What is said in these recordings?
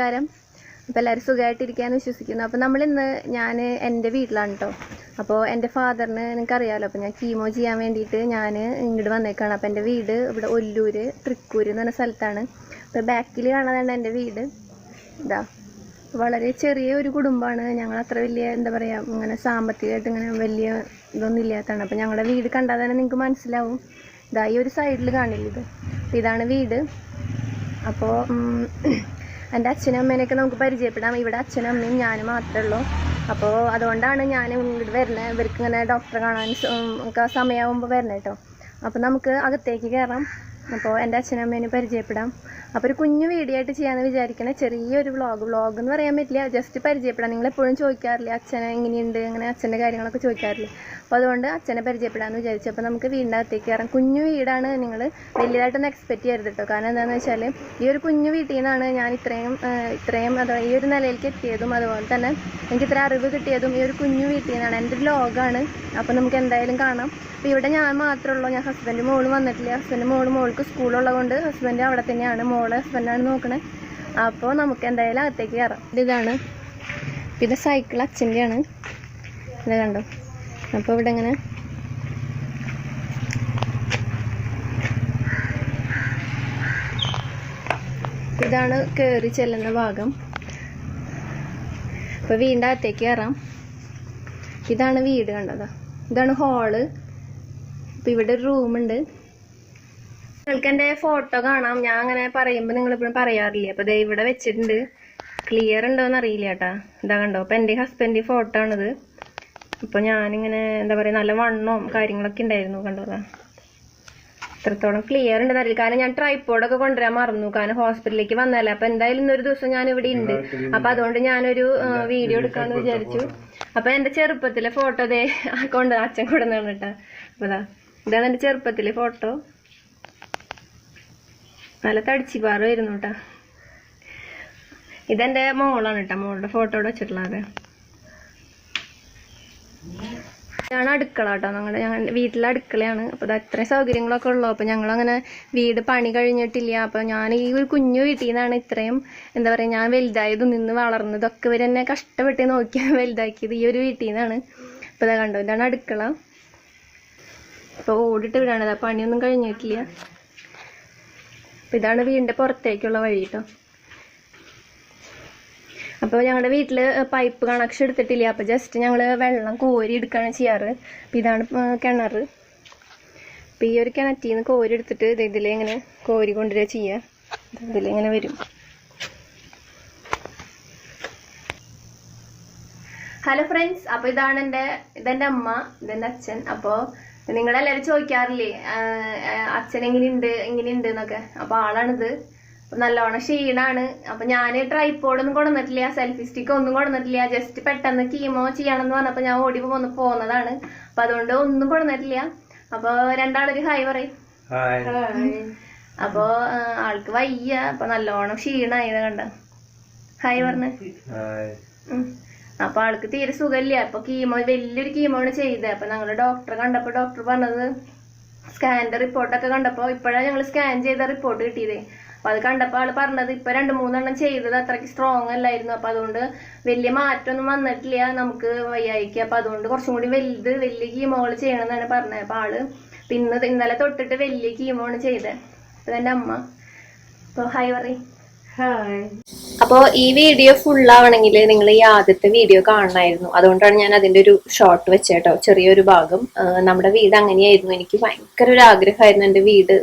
നമസ്കാരം. അപ്പോൾ എല്ലാവരും സുഖമായിട്ടിരിക്കാന്ന് വിശ്വസിക്കുന്നു. അപ്പോൾ നമ്മളിന്ന് ഞാൻ എന്റെ വീട്ടിലാണ് കേട്ടോ അപ്പോൾ എന്റെ ഫാദറിന് നിങ്ങൾക്ക് അറിയാമല്ലോ അപ്പോൾ ഞാൻ കീമോ ചെയ്യാൻ വേണ്ടിയിട്ട് ഞാൻ ഇങ്ങോട്ട് വന്നേക്കാണ്. അപ്പോൾ എന്റെ വീട് ഇവിടെ ഒല്ലൂര് തൃക്കൂര് എന്ന് പറഞ്ഞ സ്ഥലത്താണ്. അപ്പോൾ ബാക്കിൽ കാണാതാണ് എന്റെ വീട്. ഇതാ. വളരെ ചെറിയ ഒരു കുടുംബമാണ്. ഞങ്ങൾ അത്ര വലിയ എന്താ പറയുക ഇങ്ങനെ സാമ്പത്തികമായിട്ട് ഇങ്ങനെ വലിയ ഇതൊന്നും ഇല്ലാത്തതാണ്. അപ്പോൾ ഞങ്ങളുടെ വീട് കണ്ടാൽ തന്നെ നിങ്ങൾക്ക് മനസ്സിലാവും. ഇതാ ഈ ഒരു സൈഡിൽ കാണില്ല ഇത്. ഇതാണ് വീട്. അപ്പോൾ എന്റെ അച്ഛനും അമ്മേനെയൊക്കെ നമുക്ക് പരിചയപ്പെടാം. ഇവിടെ അച്ഛനും അമ്മയും ഞാനും മാത്രമേ ഉള്ളൂ. അപ്പോൾ അതുകൊണ്ടാണ് ഞാൻ ഇങ്ങോട്ട് വരുന്നത്. ഇവർക്ക് ഇങ്ങനെ ഡോക്ടറെ കാണാൻ ഒക്കെ സമയമാകുമ്പോൾ വരണം കേട്ടോ. അപ്പോൾ നമുക്ക് അകത്തേക്ക് കയറാം അപ്പോൾ എന്റെ അച്ഛനും അമ്മേനെ പരിചയപ്പെടാം. അപ്പോൾ ഒരു കുഞ്ഞു വീഡിയോ ആയിട്ട് ചെയ്യാമെന്ന് വിചാരിക്കണേ. ചെറിയൊരു വ്ളോഗ് വ്ളോഗ് എന്ന് പറയാൻ പറ്റില്ല. ജസ്റ്റ് പരിചയപ്പെടാം. നിങ്ങൾ എപ്പോഴും ചോദിക്കാറില്ലേ അച്ഛനെ എങ്ങനെയുണ്ട്? അങ്ങനെ അച്ഛന്റെ കാര്യങ്ങളൊക്കെ ചോദിക്കാറില്ലേ. അപ്പോൾ അതുകൊണ്ട് അച്ഛനെ പരിചയപ്പെടാമെന്ന് വിചാരിച്ചു. അപ്പോൾ നമുക്ക് വീടിനകത്തേക്ക് കയറാം കുഞ്ഞു വീടാണ് നിങ്ങൾ വലിയതായിട്ടൊന്നും എക്സ്പെക്റ്റ് ചെയ്യരുത് കേട്ടോ കാരണം എന്താണെന്ന് വെച്ചാൽ ഈ ഒരു കുഞ്ഞു വീട്ടിൽ നിന്നാണ് ഞാൻ ഇത്രയും ഇത്രയും അഥവാ ഈ ഒരു നിലയിലേക്ക് എത്തിയതും അതുപോലെ തന്നെ എനിക്ക് ഇത്ര അറിവ് കിട്ടിയതും ഈ ഒരു കുഞ്ഞു വീട്ടിൽ നിന്നാണ്. എന്റെ ഒരു ലോഗാണ് അപ്പോൾ നമുക്ക് എന്തായാലും കാണാം. അപ്പോൾ ഇവിടെ ഞാൻ മാത്രമേ ഉള്ളൂ. ഞാൻ ഹസ്ബൻഡ് മോൾ വന്നിട്ടില്ല. ഹസ്ബൻഡ് മോൾ മോൾക്ക് സ്കൂളുള്ളത് കൊണ്ട് ഹസ്ബൻഡ് അവിടെ തന്നെയാണ്. മോൾ ഹസ്ബൻഡാണ് നോക്കണേ. അപ്പോൾ നമുക്ക് എന്തായാലും അകത്തേക്ക് കയറാം. ഇതാണ്. ഇത് സൈക്കിൾ അച്ഛന്റെയാണ്. ഇത് കണ്ടോ? അപ്പോൾ ഇവിടെ ഇങ്ങനെ ഇതാണ് കയറി ചെല്ലുന്ന ഭാഗം. അപ്പോൾ വീടിന്റെ അകത്തേക്ക് കയറാം. ഇതാണ് വീട് കണ്ടതാ ഇതാണ് ഹാൾ അപ്പോൾ ഇവിടെ ഒരു റൂമുണ്ട് നിങ്ങൾക്ക് എന്റെ ഫോട്ടോ കാണാം. ഞാൻ അങ്ങനെ പറയുമ്പോൾ നിങ്ങൾ എപ്പോഴും പറയാറില്ല? അപ്പോൾ ദേ ഇവിടെ വെച്ചിട്ടുണ്ട്. ക്ലിയർ ഉണ്ടോയെന്ന് അറിയില്ല കേട്ടാ. ഇതാ കണ്ടോ? അപ്പോൾ എന്റെ ഹസ്ബൻഡ് ഫോട്ടോ ആണിത്. അപ്പോൾ ഞാനിങ്ങനെ എന്താ പറയുക നല്ല വണ്ണവും കാര്യങ്ങളൊക്കെ ഉണ്ടായിരുന്നു. കണ്ടോതാ ഇത്രത്തോളം ക്ലിയർ ഉണ്ടെന്ന് അറിയില്ല. കാരണം ഞാൻ ട്രൈപ്പോഡൊക്കെ കൊണ്ടുവരാൻ മറന്നു. കാരണം ഹോസ്പിറ്റലിലേക്ക് വന്നതല്ലേ. അപ്പൊ എന്തായാലും ഇന്നൊരു ദിവസം ഞാൻ ഇവിടെ ഉണ്ട്. അപ്പൊ അതുകൊണ്ട് ഞാനൊരു വീഡിയോ എടുക്കാന്ന് വിചാരിച്ചു. അപ്പൊ എന്റെ ചെറുപ്പത്തിലെ ഫോട്ടോ ദേ കൊണ്ട് അച്ഛൻ കൊണ്ടുവന്നാണ് കേട്ടാ. അപ്പൊ ഇതാണ് എന്റെ ചെറുപ്പത്തിലെ ഫോട്ടോ. നല്ല തടിച്ചു വരുന്നു കേട്ടോ. ഇതെന്റെ മോളാണ് കേട്ടോ മോളുടെ ഫോട്ടോ ഇവിടെ വെച്ചിട്ടുള്ളത്. ഇതാണ് അടുക്കള കേട്ടോ ഞങ്ങളുടെ ഞങ്ങൾ വീട്ടിലെ അടുക്കളയാണ്. അപ്പോൾ ഇത് അത്രയും സൗകര്യങ്ങളൊക്കെ ഉള്ളു. അപ്പോൾ ഞങ്ങളങ്ങനെ വീട് പണി കഴിഞ്ഞിട്ടില്ല. അപ്പോൾ ഞാൻ ഈ ഒരു കുഞ്ഞു വീട്ടിൽ നിന്നാണ് ഇത്രയും എന്താ പറയുക ഞാൻ വലുതായതും നിന്ന് വളർന്നതൊക്കെ വരെ എന്നെ കഷ്ടപ്പെട്ട് നോക്കിയാൽ വലുതാക്കിയത് ഈ ഒരു വീട്ടിൽ നിന്നാണ്. അപ്പോൾ ഇതാ കണ്ടോ ഇതാണ് അടുക്കള. അപ്പോൾ ഓടിട്ട് വിടാണത് ആ പണിയൊന്നും കഴിഞ്ഞിട്ടില്ല. അപ്പോൾ ഇതാണ് വീടിന്റെ പുറത്തേക്കുള്ള വഴി കേട്ടോ അപ്പോൾ ഞങ്ങളുടെ വീട്ടിൽ പൈപ്പ് കണക്ഷൻ എടുത്തിട്ടില്ല. അപ്പോൾ ജസ്റ്റ് ഞങ്ങൾ വെള്ളം കോരി എടുക്കുകയാണ് ചെയ്യാറ്. അപ്പോൾ ഇതാണ് കിണർ അപ്പോൾ ഈ ഒരു കിണറ്റിൽ നിന്ന് കോരി എടുത്തിട്ട് ഇത് ഇതിലെ ഇങ്ങനെ കോരി കൊണ്ടുവരിക ചെയ്യുക ഇതിലിങ്ങനെ വരും. Hello friends. അപ്പോൾ ഇതാണ് എന്റെ ഇതെന്റെ അമ്മ ഇതെന്റെ അച്ഛൻ. അപ്പോൾ നിങ്ങളെല്ലാവരും ചോദിക്കാറില്ലേ അച്ഛൻ എങ്ങനെയുണ്ട് എങ്ങനെയുണ്ട് എന്നൊക്കെ. അപ്പോൾ ആളാണിത്. അപ്പൊ നല്ലോണം ക്ഷീണാണ്. അപ്പൊ ഞാൻ ട്രൈപ്പോഡ് ഒന്നും കൊണ്ടുവന്നിട്ടില്ല സെൽഫി സ്റ്റിക്ക് ഒന്നും കൊണ്ടുവന്നിട്ടില്ല. ജസ്റ്റ് പെട്ടെന്ന് കീമോ ചെയ്യണം എന്ന് പറഞ്ഞപ്പോ ഞാൻ ഓടി പോന്ന് പോന്നതാണ്. അപ്പൊ അതുകൊണ്ട് ഒന്നും കൊണ്ടുവന്നിട്ടില്ല. അപ്പൊ രണ്ടാളൊരു ഹായ് പറയും. അപ്പൊ ആൾക്ക് വയ്യ. അപ്പൊ നല്ലോണം ക്ഷീണായത് കണ്ട. ഹായ് പറഞ്ഞ. അപ്പൊ ആൾക്ക് തീരെ സുഖമില്ല. അപ്പൊ കീമോ വലിയൊരു കീമോ ആണ് ചെയ്തത്. അപ്പൊ ഞങ്ങൾ ഡോക്ടറെ കണ്ടപ്പോ ഡോക്ടർ പറഞ്ഞത് സ്കാനിന്റെ റിപ്പോർട്ടൊക്കെ കണ്ടപ്പോ ഇപ്പോഴാണ് ഞങ്ങൾ സ്കാൻ ചെയ്ത റിപ്പോർട്ട് കിട്ടിയത്. അപ്പൊ അത് കണ്ടപ്പോ ആൾ പറഞ്ഞത് ഇപ്പൊ രണ്ട് മൂന്നെണ്ണം ചെയ്തത് അത്രയ്ക്ക് സ്ട്രോങ് അല്ലായിരുന്നു. അപ്പൊ അതുകൊണ്ട് വലിയ മാറ്റമൊന്നും വന്നിട്ടില്ല നമുക്ക് വയ്യായിക്ക് അപ്പൊ അതുകൊണ്ട് കുറച്ചും കൂടി വലുത് വലിയ കീമോൾ ചെയ്യണം എന്നാണ് പറഞ്ഞത്. അപ്പൊ ആൾ പിന്നെ ഇന്നലെ തൊട്ടിട്ട് വലിയ കീമോണ് ചെയ്തത്. അപ്പൊ എന്റെ അമ്മ. അപ്പൊ ഹായ് പറയും അപ്പോൾ ഈ വീഡിയോ ഫുൾ ആവണമെങ്കിൽ നിങ്ങൾ ഈ ആദ്യത്തെ വീഡിയോ കാണണമായിരുന്നു. അതുകൊണ്ടാണ് ഞാൻ അതിന്റെ ഒരു ഷോർട്ട് വെച്ചേട്ടോ. ചെറിയൊരു ഭാഗം. നമ്മുടെ വീട് അങ്ങനെയായിരുന്നു. എനിക്ക് ഭയങ്കര ഒരു ആഗ്രഹമായിരുന്നു എന്റെ വീട്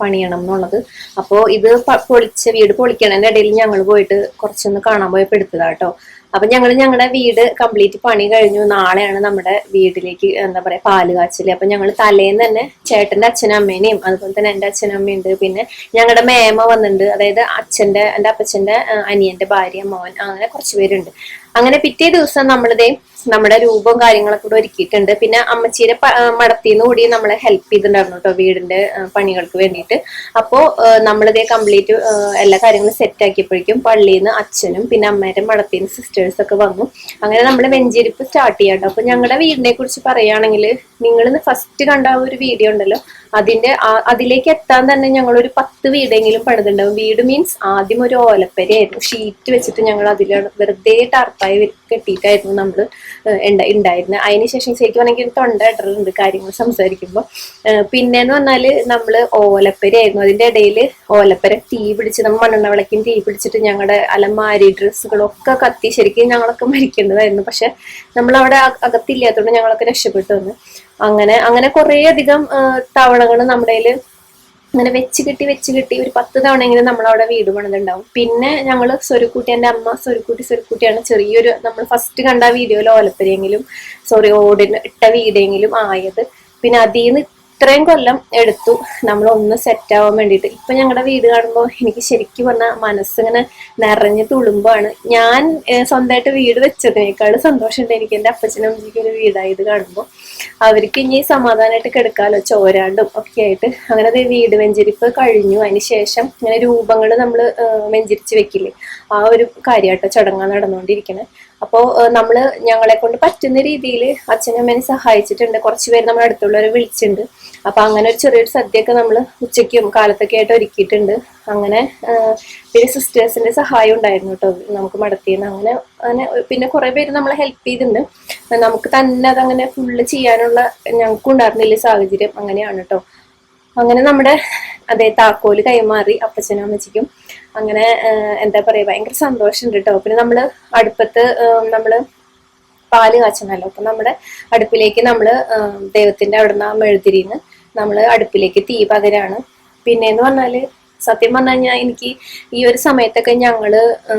പണിയണം എന്നുള്ളത്. അപ്പോൾ ഇത് പൊളിച്ച വീട് പൊളിക്കണതിന്റെ ഇടയിൽ ഞങ്ങൾ പോയിട്ട് കുറച്ചൊന്ന് കാണാൻ പോയപ്പോൾ എടുത്തതാ കേട്ടോ അപ്പൊ ഞങ്ങൾ ഞങ്ങളുടെ വീട് കംപ്ലീറ്റ് പണി കഴിഞ്ഞു. നാളെയാണ് നമ്മുടെ വീട്ടിലേക്ക് എന്താ പറയാ പാൽ കാച്ചൽ. അപ്പൊ ഞങ്ങൾ തലേന്ന് തന്നെ ചേട്ടന്റെ അച്ഛനും അമ്മേനെയും അതുപോലെ തന്നെ എന്റെ അച്ഛനും അമ്മയുണ്ട് പിന്നെ ഞങ്ങളുടെ മേമ വന്നിട്ടുണ്ട് അതായത് അച്ഛന്റെ എന്റെ അപ്പച്ചന്റെ അനിയന്റെ ഭാര്യ മോൻ അങ്ങനെ കുറച്ച് പേരുണ്ട്. അങ്ങനെ പിറ്റേ ദിവസം നമ്മളിതേ നമ്മുടെ രൂപവും കാര്യങ്ങളൊക്കെ കൂടെ ഒരുക്കിയിട്ടുണ്ട്. പിന്നെ അമ്മച്ചീരെ മടത്തിന്ന് കൂടി നമ്മളെ ഹെൽപ്പ് ചെയ്തിട്ടുണ്ടായിരുന്നു കേട്ടോ വീടിന്റെ പണികൾക്ക് വേണ്ടിയിട്ട്. അപ്പോ ആ, നമ്മളിതേ കംപ്ലീറ്റ് എല്ലാ കാര്യങ്ങളും സെറ്റ് ആക്കിയപ്പോഴേക്കും പള്ളിയിൽ നിന്ന് അച്ഛനും പിന്നെ അമ്മേന്റെ മടത്തിന്ന് സിസ്റ്റേഴ്സ് ഒക്കെ വന്നു. അങ്ങനെ നമ്മൾ വെഞ്ചിരിപ്പ് സ്റ്റാർട്ട് ചെയ്യാം കേട്ടോ അപ്പൊ ഞങ്ങളുടെ വീടിനെ കുറിച്ച് പറയുകയാണെങ്കിൽ നിങ്ങൾ ഫസ്റ്റ് കണ്ട ഒരു വീഡിയോ ഉണ്ടല്ലോ. അതിന്റെ അതിലേക്ക് എത്താൻ തന്നെ ഞങ്ങൾ ഒരു പത്ത് വീടെങ്കിലും പണിതുണ്ടാവും വീട് മീൻസ് ആദ്യം ഒരു ഓലപ്പരയായിരുന്നു. ഷീറ്റ് വെച്ചിട്ട് ഞങ്ങൾ അതിലാണ് വെറുതെ ടർപ്പായി കെട്ടിയിട്ടായിരുന്നു നമ്മൾ ഉണ്ടായിരുന്നത് അതിനുശേഷം ശരിക്കും പറഞ്ഞെങ്കിൽ തൊണ്ട ഇടറുണ്ട് കാര്യങ്ങൾ സംസാരിക്കുമ്പോൾ പിന്നെന്ന് പറഞ്ഞാൽ നമ്മൾ ഓലപ്പരയായിരുന്നു അതിന്റെ ഇടയിൽ ഓലപ്പര തീ പിടിച്ച് നമ്മൾ മണ്ണെണ്ണ വിളക്കും തീ പിടിച്ചിട്ട് ഞങ്ങളുടെ അലമാരി ഡ്രസ്സുകളൊക്കെ കത്തി ശരിക്കും ഞങ്ങളൊക്കെ മരിക്കേണ്ടതായിരുന്നു. പക്ഷെ നമ്മളവിടെ അക- അകത്തില്ലാത്തതുകൊണ്ട് ഞങ്ങളൊക്കെ രക്ഷപ്പെട്ടു വന്ന്. അങ്ങനെ അങ്ങനെ കുറേ അധികം തവണകൾ നമ്മുടെ അങ്ങനെ വെച്ച് കെട്ടി വെച്ച് കെട്ടി ഒരു പത്ത് തവണയെങ്കിലും നമ്മളവിടെ വീട് പണിതുണ്ടാവും. പിന്നെ ഞങ്ങൾ സ്വരുക്കൂട്ടി എന്റെ അമ്മ സ്വരുക്കൂട്ടി സ്വരുക്കൂട്ടിയാണ് ചെറിയൊരു നമ്മൾ ഫസ്റ്റ് കണ്ട വീഡിയോയിൽ ഓലപ്പരെങ്കിലും സോറി ഓടിന് ഇട്ട വീടെങ്കിലും ആയത്. പിന്നെ അതിൽ നിന്ന് ഇത്രയും കൊല്ലം എടുത്തു. നമ്മൾ ഒന്ന് സെറ്റ് ആവാൻ വേണ്ടിയിട്ട്. ഇപ്പൊ ഞങ്ങളുടെ വീട് കാണുമ്പോൾ എനിക്ക് ശരിക്കും പറഞ്ഞാൽ മനസ്സിങ്ങനെ നിറഞ്ഞ് തുളുമ്പാണ്. ഞാൻ സ്വന്തമായിട്ട് വീട് വെച്ചതിനേക്കാൾ സന്തോഷമുണ്ട് എനിക്ക് എന്റെ അപ്പച്ചനും അമ്മയ്ക്കും ഒരു വീടായത് കാണുമ്പോൾ അവർക്ക് ഇനി സമാധാനമായിട്ട് കിടക്കാലോ ചോരാണ്ടും ഒക്കെ ആയിട്ട്. അങ്ങനെ ദേ വീട് വെഞ്ചരിപ്പ് കഴിഞ്ഞു. അതിന് ശേഷം ഇങ്ങനെ രൂപങ്ങൾ നമ്മൾ വെഞ്ചരിച്ച് വെക്കില്ലേ? ആ ഒരു കാര്യമായിട്ടോ ചടങ്ങാണ് നടന്നുകൊണ്ടിരിക്കണേ അപ്പോൾ നമ്മൾ ഞങ്ങളെ കൊണ്ട് പറ്റുന്ന രീതിയിൽ അച്ഛനും അമ്മേനെ സഹായിച്ചിട്ടുണ്ട്. കുറച്ച് പേര് നമ്മുടെ അടുത്തുള്ളവരെ വിളിച്ചിട്ടുണ്ട് അപ്പൊ അങ്ങനെ ഒരു ചെറിയൊരു സദ്യയൊക്കെ നമ്മൾ ഉച്ചയ്ക്കും കാലത്തൊക്കെ ആയിട്ട് ഒരുക്കിയിട്ടുണ്ട്. അങ്ങനെ പിന്നെ സിസ്റ്റേഴ്സിന്റെ സഹായം ഉണ്ടായിരുന്നു കേട്ടോ നമുക്ക് മടത്തിന്ന് അങ്ങനെ അങ്ങനെ പിന്നെ കുറെ പേര് നമ്മളെ ഹെൽപ്പ് ചെയ്തിട്ടുണ്ട്. നമുക്ക് തന്നെ അതങ്ങനെ ഫുള്ള് ചെയ്യാനുള്ള ഞങ്ങൾക്ക് ഉണ്ടായിരുന്നില്ല സാഹചര്യം. അങ്ങനെയാണ് കേട്ടോ. അങ്ങനെ നമ്മുടെ അതെ താക്കോൽ കൈമാറി അപ്പച്ചനും അമ്മച്ചിക്കും. അങ്ങനെ എന്താ പറയാ ഭയങ്കര സന്തോഷമുണ്ട് കേട്ടോ പിന്നെ നമ്മൾ അടുപ്പത്ത് നമ്മൾ പാൽ കാച്ചണല്ലോ. അപ്പൊ നമ്മുടെ അടുപ്പിലേക്ക് നമ്മൾ ദൈവത്തിന്റെ അവിടുന്ന് ആ മെഴുതിരിന്ന് നമ്മൾ അടുപ്പിലേക്ക് തീ പകരാണ്. പിന്നെന്ന് പറഞ്ഞാൽ സത്യം പറഞ്ഞു കഴിഞ്ഞാൽ എനിക്ക് ഈ ഒരു സമയത്തൊക്കെ ഞങ്ങൾ ആ,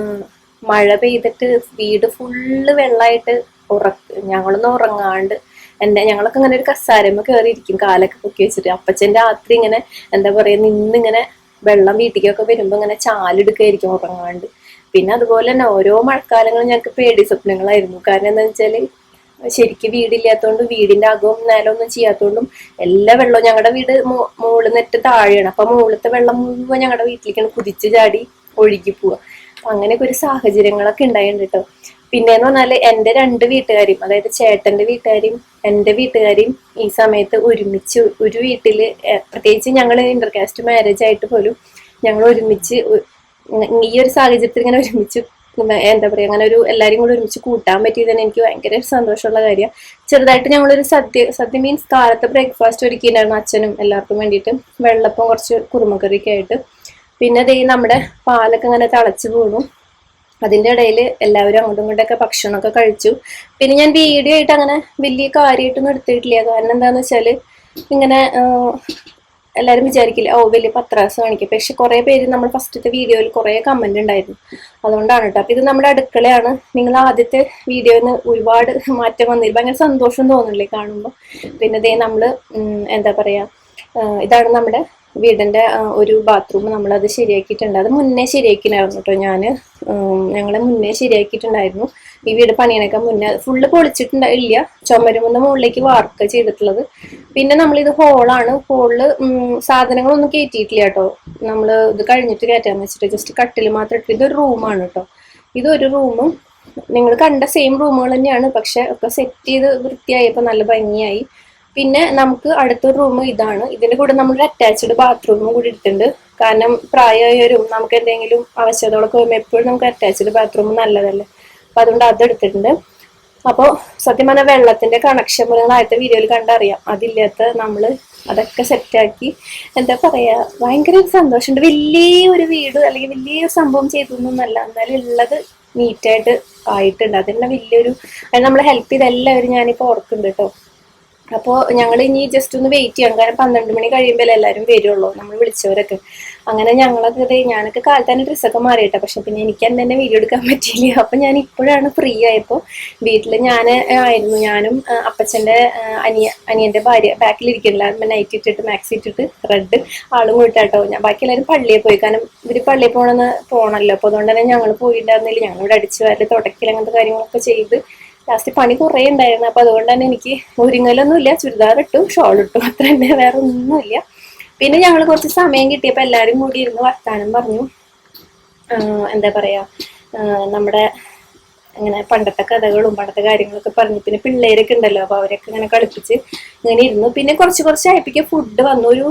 മഴ പെയ്തിട്ട് വീട് ഫുള്ള് വെള്ളമായിട്ട് ഉറക്ക ഞങ്ങളൊന്നും ഉറങ്ങാണ്ട് എന്റെ ഞങ്ങളൊക്കെ ഇങ്ങനെ ഒരു കസാരമ്മ കയറിയിരിക്കും കാലൊക്കെ പൊക്കി വെച്ചിട്ട്. അപ്പച്ചൻ രാത്രി ഇങ്ങനെ എന്താ പറയാ നിന്നിങ്ങനെ വെള്ളം വീട്ടിലേക്കൊക്കെ വരുമ്പോ ഇങ്ങനെ ചാലെടുക്കായിരിക്കും ഉറങ്ങാണ്ട്. പിന്നെ അതുപോലെ തന്നെ ഓരോ മഴക്കാലങ്ങളും ഞങ്ങൾക്ക് പേടി സ്വപ്നങ്ങളായിരുന്നു. കാരണം എന്താ വെച്ചാൽ ശരിക്കും വീടില്ലാത്തതുകൊണ്ട് വീടിന്റെ അകവും നിലമൊന്നും ചെയ്യാത്തതുകൊണ്ടും എല്ലാ വെള്ളവും ഞങ്ങളുടെ വീട് മുകളിൽ നിന്നിട്ട് താഴെയാണ്. അപ്പൊ മുകളിലത്തെ വെള്ളം മുഴുവൻ ഞങ്ങളുടെ വീട്ടിലേക്കാണ് കുതിച്ചു ചാടി ഒഴുകി പോവുക അങ്ങനെയൊക്കെ ഒരു സാഹചര്യങ്ങളൊക്കെ ഉണ്ടായിട്ടുണ്ട് കേട്ടോ പിന്നെന്ന് പറഞ്ഞാൽ എന്റെ രണ്ട് വീട്ടുകാരും അതായത് ചേട്ടന്റെ വീട്ടുകാരും എന്റെ വീട്ടുകാരും ഈ സമയത്ത് ഒരുമിച്ച് ഒരു വീട്ടിൽ പ്രത്യേകിച്ച് ഞങ്ങൾ ഇന്റർകാസ്റ്റ് മാരേജ് ആയിട്ട് പോലും ഞങ്ങൾ ഒരുമിച്ച് ഈ ഒരു സാഹചര്യത്തിൽ ഇങ്ങനെ ഒരുമിച്ച് എന്താ പറയാ അങ്ങനെ ഒരു എല്ലാരും കൂടി ഒരുമിച്ച് കൂട്ടാൻ പറ്റിയത് തന്നെ എനിക്ക് ഭയങ്കര സന്തോഷമുള്ള കാര്യം. ചെറുതായിട്ട് ഞങ്ങളൊരു സദ്യ സദ്യ മീൻസ് കാലത്തെ ബ്രേക്ക്ഫാസ്റ്റ് ഒരുക്കിയിട്ടുണ്ടായിരുന്നു അച്ഛനും എല്ലാവർക്കും വേണ്ടിയിട്ട് വെള്ളപ്പം കുറച്ച് കുറുമക്കറിയൊക്കെ ആയിട്ട്. പിന്നെ ദേ നമ്മുടെ പാലൊക്കെ ഇങ്ങനെ തിളച്ച് പോണു അതിന്റെ ഇടയിൽ എല്ലാവരും അങ്ങോട്ടും ഇങ്ങോട്ടൊക്കെ ഭക്ഷണമൊക്കെ കഴിച്ചു. പിന്നെ ഞാൻ വീഡിയോ ആയിട്ട് അങ്ങനെ വലിയ കാര്യമായിട്ടൊന്നും എടുത്തിട്ടില്ല. കാരണം എന്താണെന്ന് വെച്ചാൽ ഇങ്ങനെ എല്ലാവരും വിചാരിക്കില്ല ഓ വലിയ പത്രാസ് കാണിക്കും. പക്ഷെ കുറേ പേര് നമ്മൾ ഫസ്റ്റത്തെ വീഡിയോയിൽ കുറേ കമന്റ് ഉണ്ടായിരുന്നു. അതുകൊണ്ടാണ് കേട്ടോ അപ്പോൾ ഇത് നമ്മുടെ അടുക്കളയാണ്. നിങ്ങൾ ആദ്യത്തെ വീഡിയോന്ന് ഒരുപാട് മാറ്റം വന്നില്ല. ഭയങ്കര സന്തോഷം തോന്നുന്നില്ലേ കാണുമ്പോൾ പിന്നെ ഇതേ നമ്മൾ എന്താ പറയുക ഇതാണ് നമ്മുടെ വീടിന്റെ ആഹ്, ഒരു ബാത്റൂം നമ്മളത് ശരിയാക്കിയിട്ടുണ്ട്. അത് മുന്നേ ശരിയാക്കിയിട്ടുണ്ടായിരുന്നു കേട്ടോ ഞാൻ ഞങ്ങളെ മുന്നേ ശരിയാക്കിയിട്ടുണ്ടായിരുന്നു. ഈ വീട് പണിയണൊക്കെ മുന്നേ ഫുള്ള് പൊളിച്ചിട്ടുണ്ടായില്ല. ചുമരുമെന്ന് മുകളിലേക്ക് വാർക്ക ചെയ്തിട്ടുള്ളത്. പിന്നെ നമ്മളിത് ഹോളാണ് ഹോളിൽ സാധനങ്ങളൊന്നും കയറ്റിയിട്ടില്ല കേട്ടോ. നമ്മൾ ഇത് കഴിഞ്ഞിട്ട് കയറ്റാന്ന് വെച്ചിട്ട് ജസ്റ്റ് കട്ടിൽ മാത്രം ഇട്ട് ഇതൊരു റൂമാണ് കേട്ടോ. ഇതൊരു റൂമും നിങ്ങൾ കണ്ട സെയിം റൂമുകൾ തന്നെയാണ്. പക്ഷെ ഒക്കെ സെറ്റ് ചെയ്ത് വൃത്തിയായപ്പോൾ നല്ല ഭംഗിയായി. പിന്നെ നമുക്ക് അടുത്തൊരു റൂം ഇതാണ്. ഇതിന്റെ കൂടെ നമ്മൾ അറ്റാച്ച്ഡ് ബാത്റൂമും കൂടി എടുത്തിട്ടുണ്ട്. കാരണം പ്രായമായവരും നമുക്ക് എന്തെങ്കിലും ആവശ്യതകളൊക്കെ വരുമ്പോൾ എപ്പോഴും നമുക്ക് അറ്റാച്ച്ഡ് ബാത്റൂം നല്ലതല്ലേ? അപ്പൊ അതുകൊണ്ട് അത് എടുത്തിട്ടുണ്ട്. അപ്പോൾ സത്യം പറഞ്ഞാൽ വെള്ളത്തിന്റെ കണക്ഷൻ നിങ്ങൾ ആദ്യത്തെ വീഡിയോയിൽ കണ്ടറിയാം അതില്ലാത്ത നമ്മൾ അതൊക്കെ സെറ്റാക്കി എന്താ പറയാ ഭയങ്കര സന്തോഷമുണ്ട്. വലിയ ഒരു വീട് അല്ലെങ്കിൽ വലിയ സംഭവം ചെയ്തു എന്നല്ല എന്നാലും ഉള്ളത് നീറ്റായിട്ട് ആയിട്ടുണ്ട്. അതിന്റെ വലിയൊരു അതിന് നമ്മളെ ഹെൽപ്പ് ചെയ്ത എല്ലാവരും ഞാനിപ്പോൾ ഓർക്കുന്നുണ്ട് കേട്ടോ. അപ്പോൾ ഞങ്ങൾ ഇനി ജസ്റ്റ് ഒന്ന് വെയിറ്റ് ചെയ്യണം കാരണം പന്ത്രണ്ട് മണി കഴിയുമ്പോൾ എല്ലാവരും വരുള്ളൂ. നമ്മൾ വിളിച്ചവരൊക്കെ. അങ്ങനെ ഞങ്ങളൊക്കെ ഞാനൊക്കെ കാലത്ത് തന്നെ ഡ്രസ്സൊക്കെ മാറിയിട്ടെ. പക്ഷെ പിന്നെ എനിക്ക് എന്നെ തന്നെ വീഡിയോ എടുക്കാൻ പറ്റിയില്ല. അപ്പം ഞാൻ ഇപ്പോഴാണ് ഫ്രീ ആയപ്പോൾ വീട്ടിൽ ഞാൻ ആയിരുന്നു. ഞാനും അപ്പച്ചന്റെ അനിയ അനിയന്റെ ഭാര്യ ബാക്കിലിരിക്കുന്നില്ല നൈറ്റ് ഇട്ടിട്ട് മാക്സി ഇട്ടിട്ട് റെഡ് ആളും കൂട്ടാട്ടോ ഞാൻ ബാക്കി എല്ലാവരും പള്ളിയിൽ പോയി. കാരണം ഇവർ പള്ളിയിൽ പോകണമെന്ന് പോകണമല്ലോ അപ്പോൾ അതുകൊണ്ട് തന്നെ ഞങ്ങൾ പോയിട്ടുണ്ടായിരുന്നില്ല ഞങ്ങളിവിടെ അടിച്ചു വരൽ തുടക്കൽ അങ്ങനത്തെ കാര്യങ്ങളൊക്കെ ചെയ്ത് ലാസ്റ്റ് പണി കുറേ ഉണ്ടായിരുന്നു. അപ്പൊ അതുകൊണ്ട് തന്നെ എനിക്ക് ഒരുങ്ങലൊന്നുമില്ല ചുരിദാർ ഇട്ടു ഷോൾ ഇട്ടു. അത്ര തന്നെ വേറെ ഒന്നുമില്ല. പിന്നെ ഞങ്ങൾ കുറച്ച് സമയം കിട്ടിയപ്പോൾ എല്ലാവരും കൂടി ഇരുന്ന് വർത്താനം പറഞ്ഞു. എന്താ പറയാ നമ്മുടെ അങ്ങനെ പണ്ടത്തെ കഥകളും പണ്ടത്തെ കാര്യങ്ങളൊക്കെ പറഞ്ഞു. പിന്നെ പിള്ളേരൊക്കെ ഉണ്ടല്ലോ അപ്പൊ അവരൊക്കെ ഇങ്ങനെ കളിപ്പിച്ച് ഇങ്ങനെ ഇരുന്നു. പിന്നെ കുറച്ച് കുറച്ച് ആയപ്പിക്കും ഫുഡ് വന്നു. ഒരു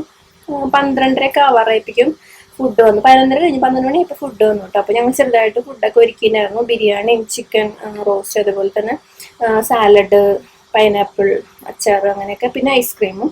പന്ത്രണ്ടരയൊക്കെ ആവാറായപ്പിക്കും ഫുഡ് വന്നു. പതിനൊന്നര കഴിഞ്ഞ് പന്ത്രണ്ട് മണി ഇപ്പൊ ഫുഡ് വന്നു കേട്ടോ അപ്പോൾ ഞങ്ങൾ ചെറുതായിട്ട് ഫുഡൊക്കെ ഒരുക്കിയിട്ടുണ്ടായിരുന്നു ബിരിയാണിയും ചിക്കൻ റോസ്റ്റ് അതുപോലെ തന്നെ സാലഡ് പൈനാപ്പിൾ അച്ചാർ അങ്ങനെയൊക്കെ പിന്നെ ഐസ്ക്രീമും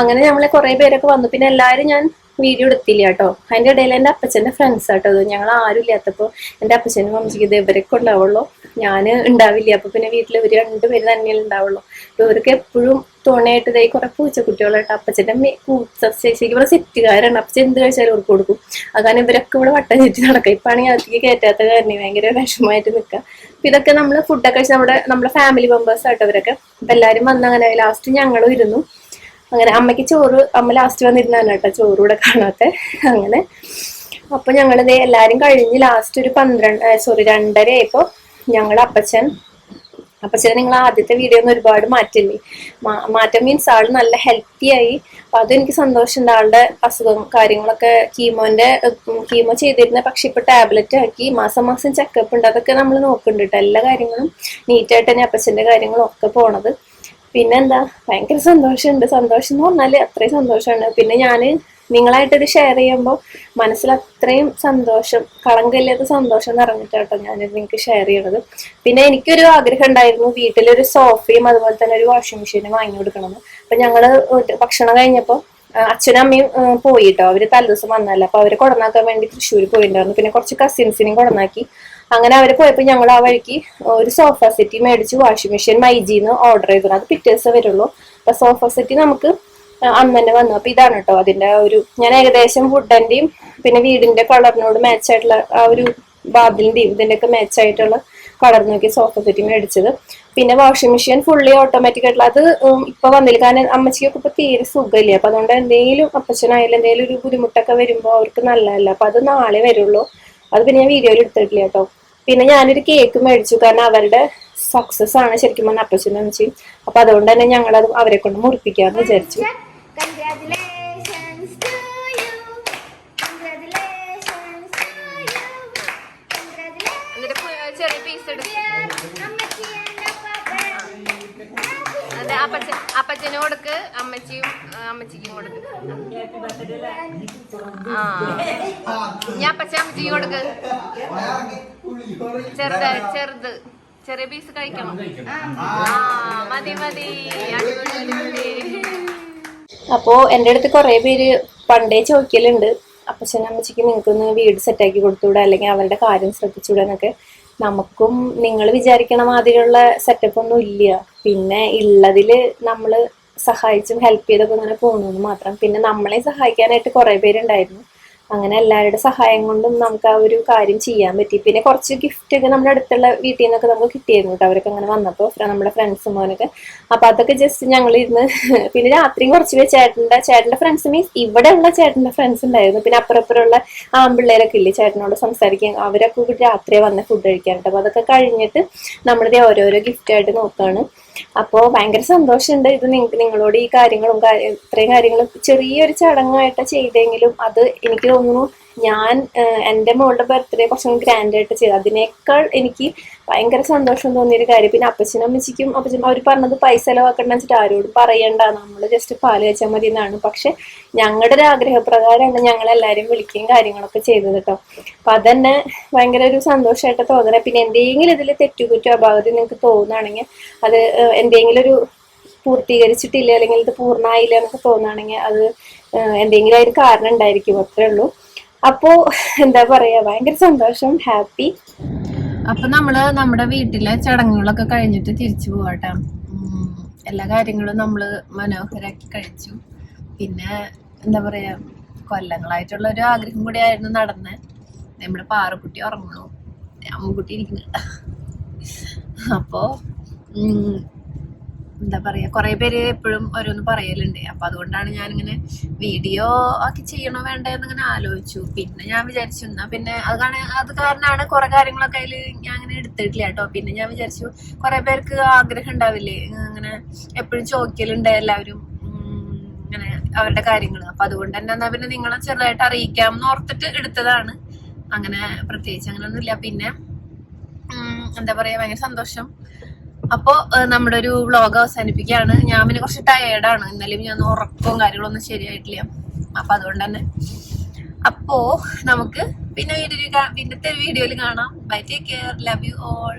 അങ്ങനെ നമ്മളെ കുറേ പേരൊക്കെ വന്നു. പിന്നെ എല്ലാവരും ഞാൻ വീഡിയോ എടുത്തില്ല കേട്ടോ അതിന്റെ ഇടയിൽ എന്റെ അപ്പച്ചന്റെ ഫ്രണ്ട്സ് ആട്ടോ അത് ഞങ്ങൾ ആരും ഇല്ലാത്തപ്പോൾ എന്റെ അപ്പച്ചനും അമ്മച്ചിക്ക് ഇത് ഇവരൊക്കെ ഉണ്ടാവുള്ളൂ. ഞാൻ ഉണ്ടാവില്ല. അപ്പോൾ പിന്നെ വീട്ടിൽ ഇവർ രണ്ടുപേര് തന്നെയല്ലേ ഉണ്ടാവുള്ളൂ. ഇവർക്ക് എപ്പോഴും തുണയായിട്ട് ഇതായി കുറെ പൂച്ചക്കുട്ടികളായിട്ട് അപ്പച്ചന്റെ പൂച്ച ശേഷിക്ക് ഇവിടെ സെറ്റുകാരാണ്. അപ്പച്ചൻ എന്ത് കഴിച്ചാലും അവർക്ക് കൊടുക്കും. അത് കാരണം ഇവരൊക്കെ ഇവിടെ വട്ടം ചുറ്റി നടക്കുക ഇപ്പാണെങ്കിൽ അതിലേക്ക് കയറ്റാത്ത കാരണം ഭയങ്കര വിഷമമായിട്ട് നിൽക്കുക അപ്പൊ ഇതൊക്കെ നമ്മൾ ഫുഡൊക്കെ കഴിച്ച് നമ്മുടെ നമ്മുടെ ഫാമിലി മെമ്പേഴ്സ് ആയിട്ട് അവരൊക്കെ അപ്പൊ എല്ലാവരും വന്ന് അങ്ങനെ ലാസ്റ്റ് ഞങ്ങളും ഇരുന്നു. അങ്ങനെ അമ്മയ്ക്ക് ചോറ് അമ്മ ലാസ്റ്റ് വന്നിരുന്നാണ് കേട്ടോ. ചോറൂടെ കാണാത്ത. അങ്ങനെ. അപ്പൊ ഞങ്ങളിത് എല്ലാരും കഴിഞ്ഞ് ലാസ്റ്റ് ഒരു പന്ത്രണ്ട് സോറി രണ്ടര ആയപ്പോൾ ഞങ്ങളുടെ അപ്പച്ചൻ അപ്പച്ചൻ നിങ്ങൾ ആദ്യത്തെ വീഡിയോ ഒന്ന് ഒരുപാട് മാറ്റില്ലേ മാറ്റം മീൻസ് ആൾ നല്ല ഹെൽത്തി ആയി. അപ്പൊ അതെനിക്ക് സന്തോഷമുണ്ട്. ആളുടെ അസുഖം കാര്യങ്ങളൊക്കെ കീമോന്റെ കീമോ ചെയ്തിരുന്ന പക്ഷെ ഇപ്പൊ ടാബ്ലറ്റ് ആക്കി. മാസം മാസം ചെക്കപ്പ് ഉണ്ട്. അതൊക്കെ നമ്മൾ നോക്കുന്നുണ്ട് എല്ലാ കാര്യങ്ങളും നീറ്റായിട്ട് തന്നെ അപ്പച്ചന്റെ കാര്യങ്ങളും ഒക്കെ പോണത്. പിന്നെന്താ ഭയങ്കര സന്തോഷമുണ്ട്. സന്തോഷം എന്ന് പറഞ്ഞാൽ അത്രയും സന്തോഷമാണ്. പിന്നെ ഞാൻ നിങ്ങളായിട്ടിത് ഷെയർ ചെയ്യുമ്പോൾ മനസ്സിൽ അത്രയും സന്തോഷം കളങ്കമില്ലാത്ത സന്തോഷം നിറഞ്ഞിട്ടാട്ടോ ഞാനിത് നിങ്ങൾക്ക് ഷെയർ ചെയ്യണത്. പിന്നെ എനിക്കൊരു ആഗ്രഹം ഉണ്ടായിരുന്നു വീട്ടിലൊരു സോഫയും അതുപോലെ തന്നെ ഒരു വാഷിംഗ് മെഷീനും വാങ്ങി കൊടുക്കണമെന്ന്. അപ്പൊ ഞങ്ങൾ ഭക്ഷണം കഴിഞ്ഞപ്പോ അച്ഛനും അമ്മയും പോയി കേട്ടോ. അവർ തലേദിവസം വന്നല്ല അപ്പൊ അവരെ കൊടന്നാക്കാൻ വേണ്ടി തൃശ്ശൂർ പോയിട്ടുണ്ടായിരുന്നു പിന്നെ കുറച്ച് കസിൻസിനെയും കൊടന്നാക്കി. അങ്ങനെ അവർ പോയപ്പോൾ ഞങ്ങൾ ആ വഴിക്ക് ഒരു സോഫ സെറ്റ് മേടിച്ച് വാഷിംഗ് മെഷീൻ മൈജിന്ന് ഓർഡർ ചെയ്തു. അത് പിറ്റേ ദിവസം വരുള്ളൂ. അപ്പൊ സോഫ സെറ്റ് നമുക്ക് അന്ന് തന്നെ വന്നു. അപ്പൊ ഇതാണ് കേട്ടോ അതിന്റെ ഒരു ഞാൻ ഏകദേശം വുഡന്റെയും പിന്നെ വീടിന്റെ കളറിനോട് മാച്ച് ആയിട്ടുള്ള ആ ഒരു ബാതിലിന്റെയും ഇതിന്റെ ഒക്കെ മാച്ച് ആയിട്ടുള്ള കളർ നോക്കി സോഫ സെറ്റ് മേടിച്ചത്. പിന്നെ വാഷിംഗ് മെഷീൻ ഫുള്ളി ഓട്ടോമാറ്റിക് ആയിട്ടുള്ള അത് ഇപ്പൊ വന്നില്ല കാരണം അമ്മച്ചിക്കൊക്കെ ഇപ്പൊ തീരെ സുഖമില്ല? അപ്പൊ അതുകൊണ്ട് എന്തെങ്കിലും അപ്പച്ചനായാലും എന്തെങ്കിലും ഒരു ബുദ്ധിമുട്ടൊക്കെ വരുമ്പോൾ അവർക്ക് നല്ലതല്ല. അപ്പൊ അത് നാളെ വരുള്ളൂ. അത് പിന്നെ ഞാൻ വീഡിയോയിൽ എടുത്തിട്ടില്ല കേട്ടോ പിന്നെ ഞാനൊരു കേക്ക് മേടിച്ചു. കാരണം അവരുടെ സക്സസ് ആണ് ശരിക്കും പറഞ്ഞാൽ അപ്പച്ചനും അമ്മച്ചിയും. അപ്പൊ അതുകൊണ്ട് തന്നെ ഞങ്ങൾ അത് അവരെ കൊണ്ട് മുറിപ്പിക്കാന്ന് വിചാരിച്ചു. Congratulations to you. Congratulations to you. Congratulations, ചെറിയ പീസ്. അതെ അപ്പച്ചൻ അപ്പച്ചന് കൊടുക്ക് അമ്മച്ചിയും അമ്മച്ചിക്കും കൊടുക്ക്. ആ. ഞാൻ അപ്പച്ചൻ കൊടുക്ക്. ചെറുത് ചെറുത്. ചെറിയ പീസ് കഴിക്കണം. ആ മതി മതി. അടിപൊളി അടിപൊളി. അപ്പോ എന്റെ അടുത്ത് കുറേ പേര് പണ്ടേ ചോദിക്കലുണ്ട്. അപ്പച്ചനും അമ്മച്ചിക്ക് നിങ്ങൾക്കൊന്ന് വീട് സെറ്റാക്കി കൊടുത്തൂടെ അല്ലെങ്കിൽ അവരുടെ കാര്യം ശ്രദ്ധിച്ചുവിടാനൊക്കെ നമുക്കും നിങ്ങൾ വിചാരിക്കണ മാതിരിയുള്ള സെറ്റപ്പ് ഒന്നും ഇല്ല. പിന്നെ ഉള്ളതിൽ നമ്മൾ സഹായിച്ചും ഹെൽപ്പ് ചെയ്തൊക്കെ ഇങ്ങനെ പോകുന്നു മാത്രം. പിന്നെ നമ്മളെ സഹായിക്കാനായിട്ട് കുറേ പേരുണ്ടായിരുന്നു. അങ്ങനെ എല്ലാവരുടെ സഹായം കൊണ്ടും നമുക്ക് ആ ഒരു കാര്യം ചെയ്യാൻ പറ്റി. പിന്നെ കുറച്ച് ഗിഫ്റ്റ് ഒക്കെ നമ്മുടെ അടുത്തുള്ള വീട്ടിൽ നിന്നൊക്കെ നമുക്ക് കിട്ടിയിരുന്നു കേട്ടോ. അവരൊക്കെ അങ്ങനെ വന്നപ്പോൾ നമ്മുടെ ഫ്രണ്ട്സും മോനൊക്കെ. അപ്പൊ അതൊക്കെ ജസ്റ്റ് ഞങ്ങൾ ഇരുന്ന് പിന്നെ രാത്രി കുറച്ച് പേര് ചേട്ടന്റെ ചേട്ടന്റെ ഫ്രണ്ട്സ് മീൻസ് ഇവിടെ ഉള്ള ചേട്ടന്റെ ഫ്രണ്ട്സ് ഉണ്ടായിരുന്നു. പിന്നെ അപ്പുറപ്പുറമുള്ള ആൺപിള്ളേരൊക്കെ ഇല്ലേ ചേട്ടനോട് സംസാരിക്കാൻ. അവരൊക്കെ കൂടി രാത്രിയെ വന്ന് ഫുഡ് കഴിക്കാനുണ്ട് അപ്പോൾ അതൊക്കെ കഴിഞ്ഞിട്ട് നമ്മളിത് ഓരോരോ ഗിഫ്റ്റായിട്ട് നോക്കുകയാണ് അപ്പോൾ ഭയങ്കര സന്തോഷമുണ്ട് ഇത് നിങ്ങ- നിങ്ങളോട് ഈ കാര്യങ്ങളും ഇത്രയും കാര്യങ്ങളും ചെറിയൊരു ചടങ്ങായിട്ട് ചെയ്തെങ്കിലും അത് എനിക്ക് തോന്നുന്നു ഞാൻ എന്റെ മോളുടെ ബർത്ത്ഡേ കുറച്ചും ഗ്രാൻഡ് ആയിട്ട് ചെയ്തു. അതിനേക്കാൾ എനിക്ക് ഭയങ്കര സന്തോഷം തോന്നിയൊരു കാര്യം. പിന്നെ അപ്പച്ചനും അമ്മച്ചിക്കും അപ്പച്ചനും അവർ പറഞ്ഞത് പൈസ ചിലവാക്കണ്ടെന്ന് വെച്ചിട്ട് ആരോടും പറയണ്ട. നമ്മൾ ജസ്റ്റ് പാൽ വെച്ചാൽ മതി എന്നാണ്. പക്ഷെ ഞങ്ങളുടെ ഒരു ആഗ്രഹപ്രകാരമാണ് ഞങ്ങൾ എല്ലാവരും വിളിക്കുകയും കാര്യങ്ങളൊക്കെ ചെയ്തത് കേട്ടോ അപ്പൊ അതന്നെ ഭയങ്കര ഒരു സന്തോഷമായിട്ട് തോന്നണേ. പിന്നെ എന്തെങ്കിലും ഇതിൽ തെറ്റുകുറ്റോ അഭാവത്തിൽ നിങ്ങൾക്ക് തോന്നുകയാണെങ്കിൽ അത് എന്തെങ്കിലും ഒരു പൂർത്തീകരിച്ചിട്ടില്ല? അല്ലെങ്കിൽ ഇത് പൂർണമായില്ല എന്നൊക്കെ തോന്നുകയാണെങ്കിൽ അത് എന്തെങ്കിലും അതിന് കാരണം ഉണ്ടായിരിക്കും. അത്രേ ഉള്ളൂ. അപ്പോ എന്താ പറയാ ഭയങ്കര സന്തോഷം ഹാപ്പി. അപ്പൊ നമ്മൾ നമ്മുടെ വീട്ടിലെ ചടങ്ങുകളൊക്കെ കഴിഞ്ഞിട്ട് തിരിച്ചു പോവാട്ടാ. എല്ലാ കാര്യങ്ങളും നമ്മൾ മനോഹരാക്കി കഴിച്ചു. പിന്നെ എന്താ പറയാ കൊല്ലങ്ങളായിട്ടുള്ള ഒരു ആഗ്രഹം കൂടി ആയിരുന്നു നടന്നെ. നമ്മുടെ പാറക്കുട്ടി ഉറങ്ങണു. അമ്മുക്കുട്ടി ഇരിക്കുന്നുണ്ട് അപ്പോ എന്താ പറയാ കുറെ പേര് എപ്പോഴും ഓരോന്ന് പറയലുണ്ട്. അപ്പൊ അതുകൊണ്ടാണ് ഞാനിങ്ങനെ വീഡിയോ ആക്കി ചെയ്യണോ വേണ്ട എന്നിങ്ങനെ ആലോചിച്ചു. പിന്നെ ഞാൻ വിചാരിച്ചു എന്നാ പിന്നെ അത് കാരണം അത് കാരണമാണ് കുറെ കാര്യങ്ങളൊക്കെ അതിൽ ഞാൻ അങ്ങനെ എടുത്തിട്ടില്ല കേട്ടോ. പിന്നെ ഞാൻ വിചാരിച്ചു കുറെ പേർക്ക് ആഗ്രഹം ഉണ്ടാവില്ലേ? ഇങ്ങനെ എപ്പോഴും ചോദിക്കലുണ്ട് എല്ലാവരും ഇങ്ങനെ അവരുടെ കാര്യങ്ങൾ അപ്പൊ അതുകൊണ്ട് തന്നെ എന്നാ പിന്നെ നിങ്ങളെ ചെറുതായിട്ട് അറിയിക്കാം എന്ന് ഓർത്തിട്ട് എടുത്തതാണ്. അങ്ങനെ പ്രത്യേകിച്ച് അങ്ങനെ ഒന്നുമില്ല പിന്നെ എന്താ പറയാ ഭയങ്കര സന്തോഷം. അപ്പോ നമ്മുടെ ഒരു വ്ളോഗ് അവസാനിപ്പിക്കുകയാണ്. ഞാൻ പിന്നെ കുറച്ച് ടയേർഡാണ് ഇന്നലെയും ഞാൻ ഉറക്കവും കാര്യങ്ങളൊന്നും ശരിയായിട്ടില്ല. അപ്പൊ അതുകൊണ്ട് തന്നെ. അപ്പോ നമുക്ക് പിന്നെ ഒരു പിന്നത്തെ വീഡിയോയിൽ കാണാം. Bye take care love you all